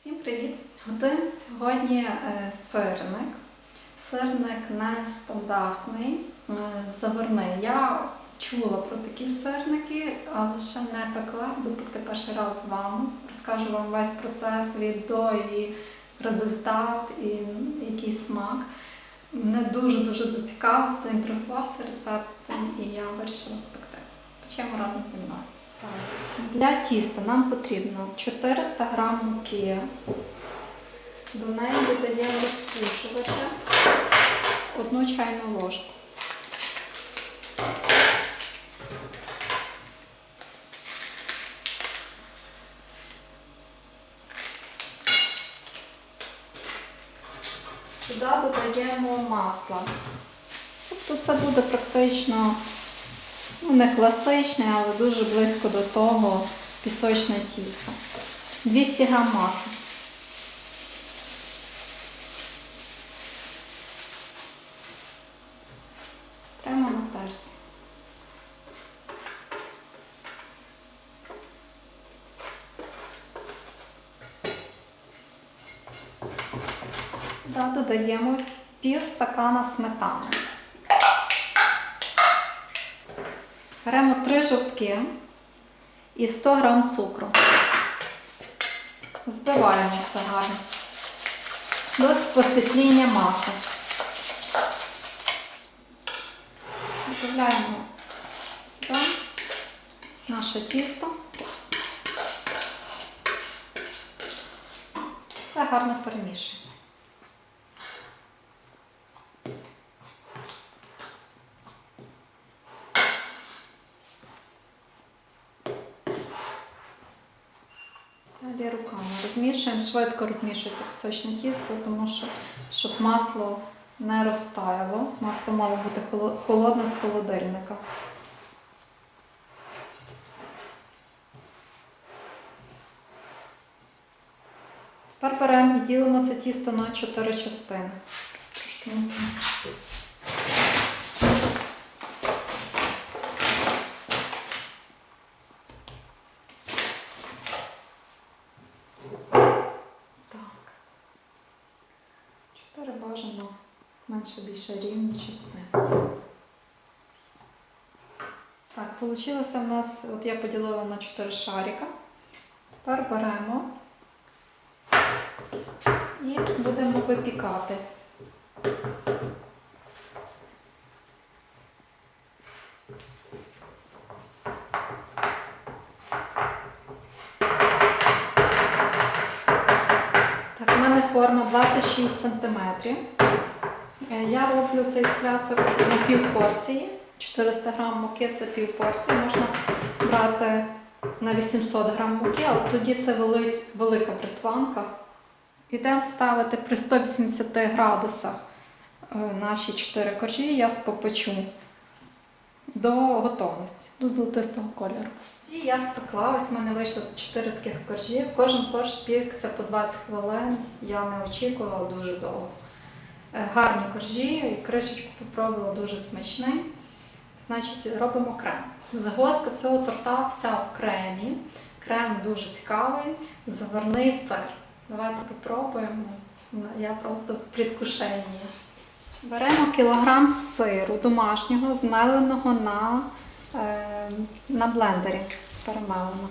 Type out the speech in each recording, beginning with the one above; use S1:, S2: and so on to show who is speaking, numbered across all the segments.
S1: Всім привіт! Готуємо сьогодні е, сирник. Сирник нестандартний, е, заварний. Я чула про такі сирники, але ще не пекла. Буду перший раз з вами. Розкажу вам весь процес від до і результат, і який смак. Мене дуже-дуже зацікавив, заінтригував цей рецепт, і я вирішила спекти. Печемо разом зі мною. Для тіста нам потрібно 400 г муки. До неї додаємо розпушувача одну чайну ложку. Сюди додаємо масло. Тобто це буде практично ну, не класичне, але дуже близько до того пісочне тісто. 200 г масла. Прямо на терці. Сюди додаємо пів стакана сметани. Беремо 3 жовтки і 100 г цукру. Збиваємо все гарно. До посвітління маси. Додаємо сюди наше тісто. Все гарно перемішуємо. Розмішуємо, швидко розмішується пісочне тісто, тому що щоб масло не розтаяло. Масло мало бути холодне з холодильника. Тепер беремо і ділимо це тісто на 4 частини. Трошки муки. Так. Чотири бажано рівні частини. Так, вийшло в нас, от я поділила на 4 шарика. Тепер беремо і будемо випікати. Так, в мене форма 26 см. Я роблю цей пляцок на пів порції. 400 г муки це пів порції. Можна брати на 800 г муки, але тоді це велика бритванка. Ідемо ставити при 180 градусах е, наші 4 коржі, я спопечу до готовності, до золотистого кольору. І я спекла, ось в мене вийшло 4 таких коржі. Кожен корж пікся по 20 хвилин. Я не очікувала дуже довго. Е, Гарні коржі, кришечку попробувала дуже смачний. Значить, робимо крем. Загвоздка цього торта вся в кремі. Крем дуже цікавий, заварний сир. Давайте попробуємо. Я просто в предвкушенні. Беремо кілограм сиру домашнього, змеленого на, е, на блендері. Перемелено.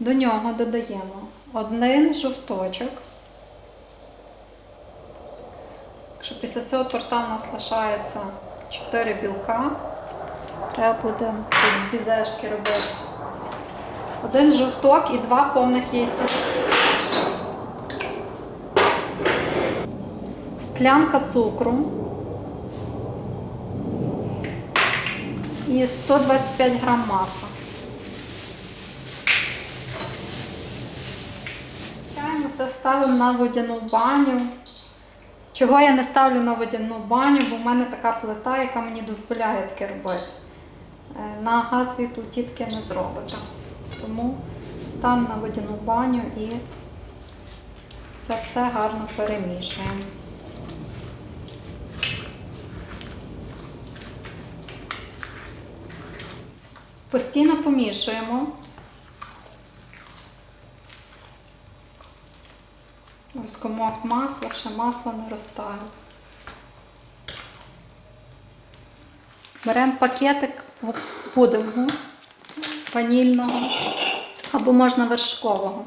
S1: До нього додаємо один жовточок. Якщо після цього торта в нас лишається 4 білка, треба буде з бізешки робити. Один жовток і два повних яйця. Склянка цукру і 125 грам масла. Звичайно, це ставимо на водяну баню. Чого я не ставлю на водяну баню, бо в мене така плита, яка мені дозволяє таке робити. Е, На газовій плиті таке не зробите. Тому ставимо на водяну баню і це все гарно перемішуємо. Постійно помішуємо. Ось комок масла, ще масло не розтає. Беремо пакетик пудингу ванільного або можна вершкового.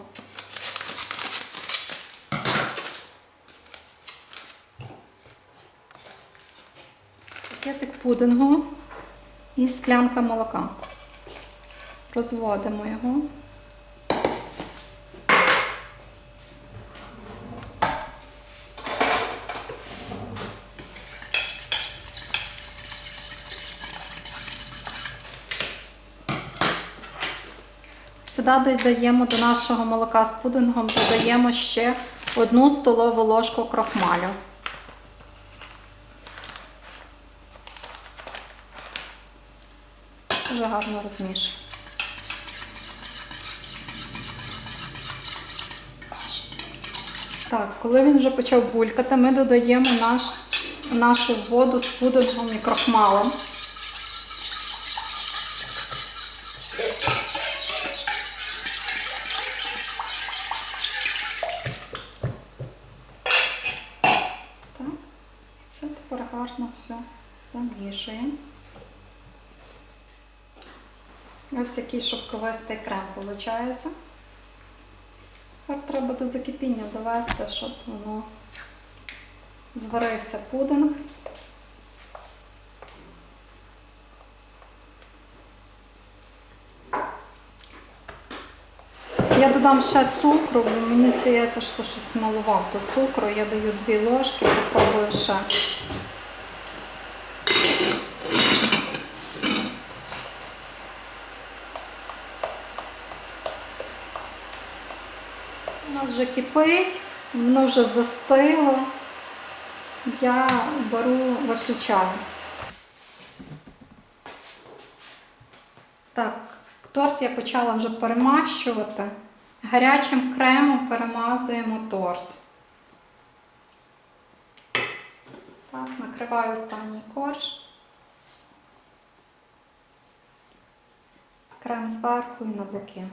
S1: Пакетик пудингу і склянка молока. Розводимо його. Сюди додаємо до нашого молока з пудингом, додаємо ще одну столову ложку крохмалю. Дуже гарно розмішуємо. Так, коли він вже почав булькати, ми додаємо наш, нашу воду з пудингом і крохмалом. Замішуємо. Ось який шовковистий крем виходить. Тепер треба до закипіння довести, щоб воно зварився пудинг. Я додам ще цукру, бо мені здається, що щось маловато цукру. Я даю дві ложки, попробую ще. У нас вже кипить, воно вже застило. Я беру, виключаю. Так, торт я почала вже перемащувати. Гарячим кремом перемазуємо торт. Так, накриваю останній корж. Крем зверху і на боки.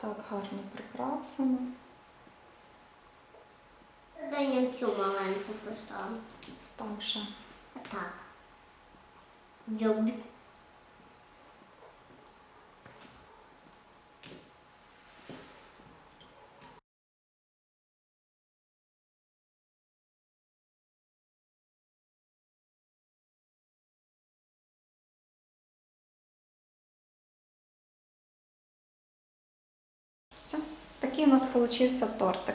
S1: Так гарно прикрасимо.
S2: Дай я цю маленьку поставлю.
S1: Став ще.
S2: Так. Дзьобик.
S1: Такий у нас получився тортик.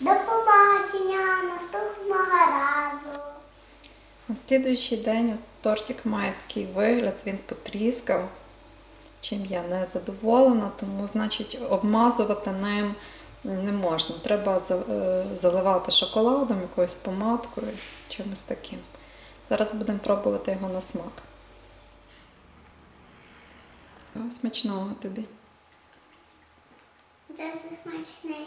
S2: До побачення наступного разу.
S1: На слідуючий день тортик має такий вигляд, він потріскав, чим я не задоволена, тому значить обмазувати ним не можна. Треба е, заливати шоколадом, якоюсь помадкою, чимось таким. Зараз будемо пробувати його на смак. Смачного тобі.
S2: Дуже смачний.